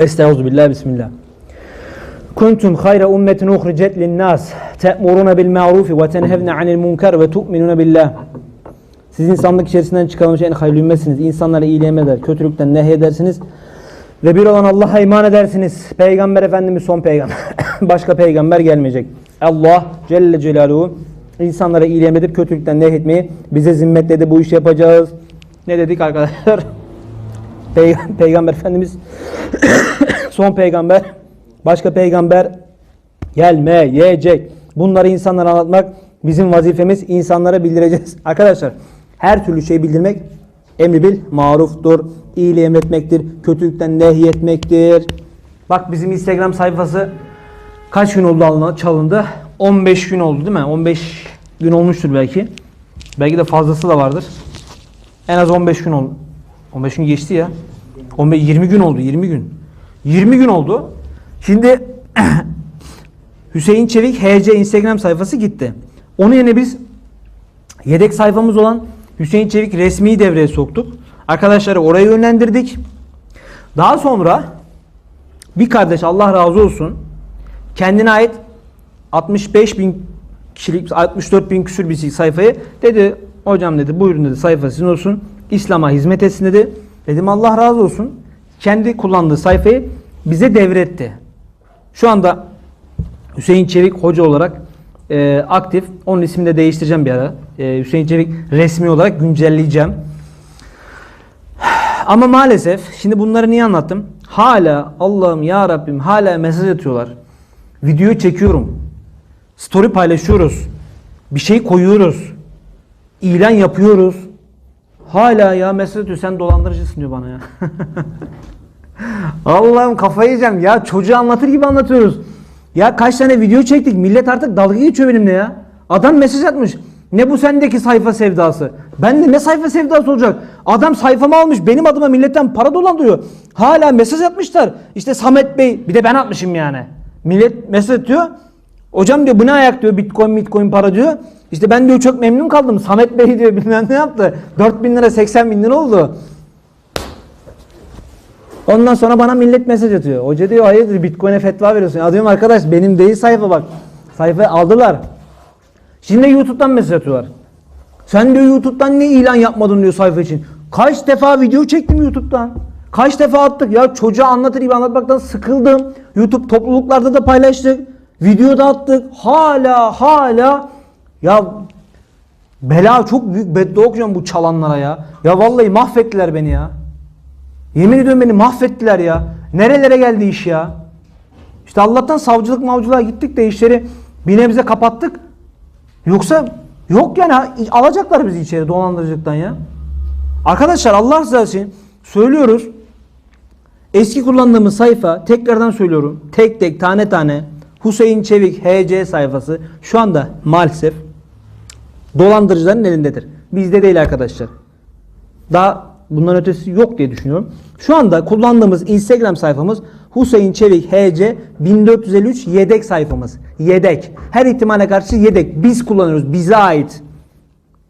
Estağfirullah, bismillah. Kuntum hayra ummetin uhricet linnas te'muruna bil ma'rufi ve tenhevne anil munkar ve tu'minuna billah. Siz insanlık içerisinden çıkarılmış en hayırlı ümmetsiniz. İnsanlara iyiliği emreder, kötülükten nehyedersiniz. Ve bir olan Allah'a iman edersiniz. Peygamber Efendimiz son peygamber. Başka peygamber gelmeyecek. Allah Celle Celaluhu insanlara iyiliği emredip kötülükten nehyetmeyi bize zimmetledi. Bu işi yapacağız. Ne dedik arkadaşlar? Pey- peygamber Efendimiz son peygamber. Başka peygamber gelmeyecek. Bunları insanlara anlatmak bizim vazifemiz. İnsanlara bildireceğiz. Arkadaşlar her türlü şeyi bildirmek emri bil maruftur. İyiliği emretmektir. Kötülükten nehyetmektir. Bak bizim Instagram sayfası kaç gün oldu çalındı? 15 gün oldu değil mi? 15 gün olmuştur belki. Belki de fazlası da vardır. En az 15 gün oldu. 15 gün geçti ya. 15 20 gün oldu, 20 gün. 20 gün oldu. Şimdi Hüseyin Çevik HC Instagram sayfası gitti. Onun yerine biz yedek sayfamız olan Hüseyin Çevik resmi devreye soktuk. Arkadaşları oraya yönlendirdik. Daha sonra bir kardeş Allah razı olsun kendine ait 65 bin kişilik 64 bin küsür bir sayfayı dedi hocam dedi buyurun dedi sayfa sizin olsun İslam'a hizmet etsin dedi. Dedim Allah razı olsun. Kendi kullandığı sayfayı bize devretti. Şu anda Hüseyin Çevik hoca olarak e, aktif. Onun ismini de değiştireceğim bir ara. E, Hüseyin Çevik resmi olarak güncelleyeceğim. Ama maalesef şimdi bunları niye anlattım? Hala Allah'ım ya Rabbim hala mesaj atıyorlar. Video çekiyorum. Story paylaşıyoruz. Bir şey koyuyoruz. İlan yapıyoruz. Hala ya mesaj atıyor sen dolandırıcısın diyor bana ya. Allah'ım kafayı yiyeceğim. Ya çocuğu anlatır gibi anlatıyoruz. Ya kaç tane video çektik. Millet artık dalga geçiyor benimle ya. Adam mesaj atmış. Ne bu sendeki sayfa sevdası? Ben de ne sayfa sevdası olacak? Adam sayfamı almış. Benim adıma milletten para dolandırıyor. Hala mesaj atmışlar. İşte Samet Bey. Bir de ben atmışım yani. Millet mesaj atıyor. Hocam diyor bu ne ayak diyor. Bitcoin bitcoin para diyor. İşte ben diyor çok memnun kaldım. Samet Bey diyor bilmem ne yaptı. 4 bin lira 80 bin lira oldu. Ondan sonra bana millet mesaj atıyor. Hoca diyor hayırdır Bitcoin'e fetva veriyorsun. Ya diyorum arkadaş benim değil sayfa bak. Sayfayı aldılar. Şimdi YouTube'dan mesaj atıyorlar. Sen diyor YouTube'dan ne ilan yapmadın diyor sayfa için. Kaç defa video çektim YouTube'dan. Kaç defa attık ya çocuğa anlatır gibi anlatmaktan sıkıldım. YouTube topluluklarda da paylaştık. Videoda attık. Hala hala ya bela çok büyük beddua okuyacağım bu çalanlara ya. Ya vallahi mahvettiler beni ya. Yemin ediyorum beni mahvettiler ya. Nerelere geldi iş ya? İşte Allah'tan savcılık mavcılığa gittik de işleri bir nebze kapattık. Yoksa yok yani alacaklar bizi içeri dolandırıcılıktan ya. Arkadaşlar Allah rızası için söylüyoruz. Eski kullandığımız sayfa tekrardan söylüyorum. Tek tek tane tane Hüseyin Çevik HC sayfası şu anda maalesef dolandırıcıların elindedir. Bizde değil arkadaşlar. Daha bundan ötesi yok diye düşünüyorum. Şu anda kullandığımız Instagram sayfamız Hüseyin Çevik HC 1453 yedek sayfamız. Yedek. Her ihtimale karşı yedek. Biz kullanıyoruz. Bize ait.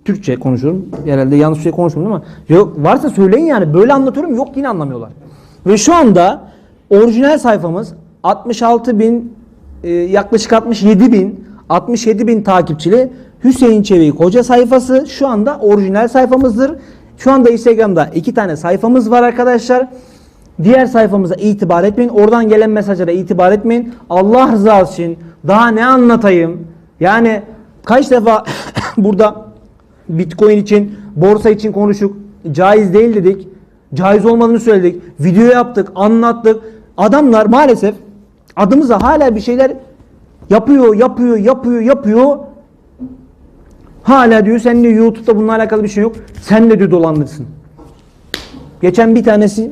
Türkçe konuşuyorum. Herhalde yanlış şey konuşmuyorum ama yok varsa söyleyin yani. Böyle anlatıyorum. Yok yine anlamıyorlar. Ve şu anda orijinal sayfamız 66 bin e, yaklaşık 67 bin 67 bin takipçili Hüseyin Çevik Hoca sayfası şu anda orijinal sayfamızdır. Şu anda Instagram'da iki tane sayfamız var arkadaşlar. Diğer sayfamıza itibar etmeyin. Oradan gelen mesajlara itibar etmeyin. Allah rızası için daha ne anlatayım? Yani kaç defa burada Bitcoin için, borsa için konuştuk. Caiz değil dedik. Caiz olmadığını söyledik. Video yaptık, anlattık. Adamlar maalesef adımıza hala bir şeyler yapıyor, yapıyor, yapıyor, yapıyor. Hala diyor sen diyor YouTube'da bununla alakalı bir şey yok. Sen de diyor dolandırırsın. Geçen bir tanesi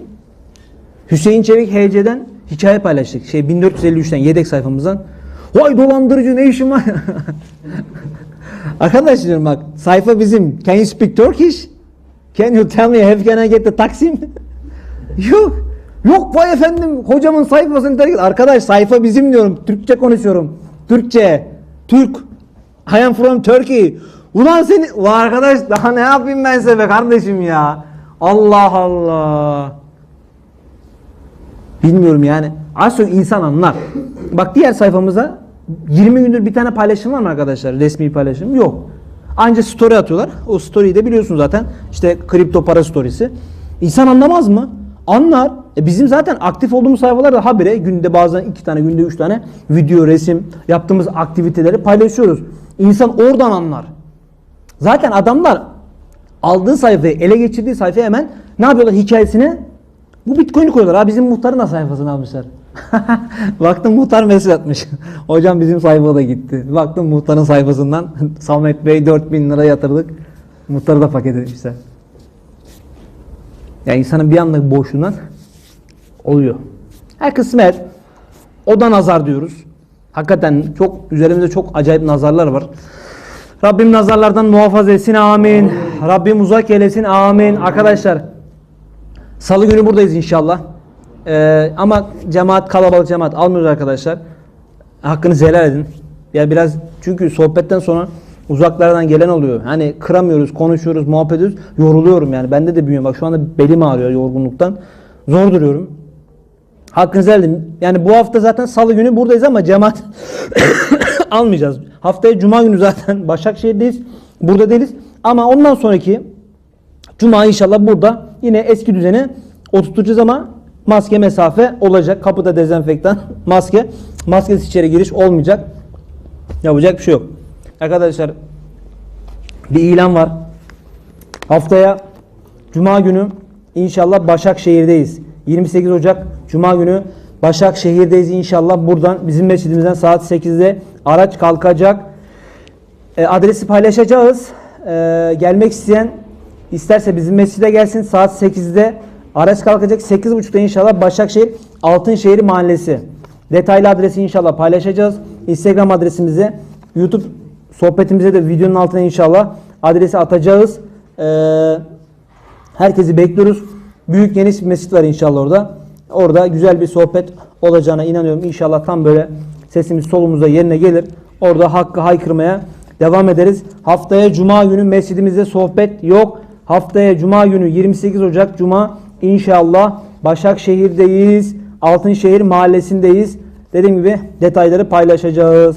Hüseyin Çevik HC'den hikaye paylaştık. Şey 1453'ten yedek sayfamızdan. Vay dolandırıcı ne işin var? Arkadaşlar bak sayfa bizim. Can you speak Turkish? Can you tell me how can I get the Taksim? Yok. Yok vay efendim hocamın sayfasını terk et. Arkadaş sayfa bizim diyorum. Türkçe konuşuyorum. Türkçe. Türk. I am from Turkey. Ulan seni... Ulan arkadaş daha ne yapayım ben size be kardeşim ya. Allah Allah. Bilmiyorum yani. Az çok insan anlar. Bak diğer sayfamıza 20 gündür bir tane paylaşım var mı arkadaşlar? Resmi paylaşım yok. Anca story atıyorlar. O story'i de biliyorsun zaten. İşte kripto para storiesi. İnsan anlamaz mı? Anlar. E bizim zaten aktif olduğumuz sayfalarda habire günde bazen iki tane, günde üç tane video, resim, yaptığımız aktiviteleri paylaşıyoruz. İnsan oradan anlar. Zaten adamlar aldığı sayfayı, ele geçirdiği sayfaya hemen ne yapıyorlar hikayesine? Bu bitcoin'i koyuyorlar. Ha bizim muhtarın da sayfasını almışlar. Baktım muhtar mesaj atmış. Hocam bizim sayfa da gitti. Baktım muhtarın sayfasından Samet Bey 4000 lira yatırdık. Muhtarı da paket etmişler. Ya insanın bir anlık boşluğundan oluyor. Her kısmet. O da nazar diyoruz. Hakikaten çok üzerimizde çok acayip nazarlar var. Rabbim nazarlardan muhafaza etsin amin. Rabbim uzak eylesin amin. Arkadaşlar salı günü buradayız inşallah. Ee, ama cemaat kalabalık cemaat almıyoruz arkadaşlar. Hakkınızı helal edin. Ya biraz çünkü sohbetten sonra uzaklardan gelen oluyor. Hani kıramıyoruz, konuşuyoruz, muhabbet ediyoruz. Yoruluyorum yani. Bende de büyüyor. Bak şu anda belim ağrıyor yorgunluktan. Zor duruyorum. Hakkınızı helal edin. Yani bu hafta zaten salı günü buradayız ama cemaat almayacağız. Haftaya cuma günü zaten Başakşehir'deyiz. Burada değiliz. Ama ondan sonraki cuma inşallah burada yine eski düzeni oturtacağız ama maske mesafe olacak. Kapıda dezenfektan, maske. Maskesiz içeri giriş olmayacak. Yapacak bir şey yok. Arkadaşlar bir ilan var. Haftaya Cuma günü inşallah Başakşehir'deyiz. 28 Ocak Cuma günü Başakşehir'deyiz inşallah. Buradan bizim mescidimizden saat 8'de araç kalkacak. E, adresi paylaşacağız. E, gelmek isteyen isterse bizim mescide gelsin saat 8'de araç kalkacak. 8.30'da inşallah Başakşehir Altınşehir Mahallesi. Detaylı adresi inşallah paylaşacağız. Instagram adresimize, YouTube sohbetimize de videonun altına inşallah adresi atacağız. Ee, herkesi bekliyoruz. Büyük geniş bir mescit var inşallah orada. Orada güzel bir sohbet olacağına inanıyorum. İnşallah tam böyle sesimiz solumuza yerine gelir. Orada hakkı haykırmaya devam ederiz. Haftaya cuma günü mescidimizde sohbet yok. Haftaya cuma günü 28 Ocak cuma inşallah Başakşehir'deyiz. Altınşehir mahallesindeyiz. Dediğim gibi detayları paylaşacağız.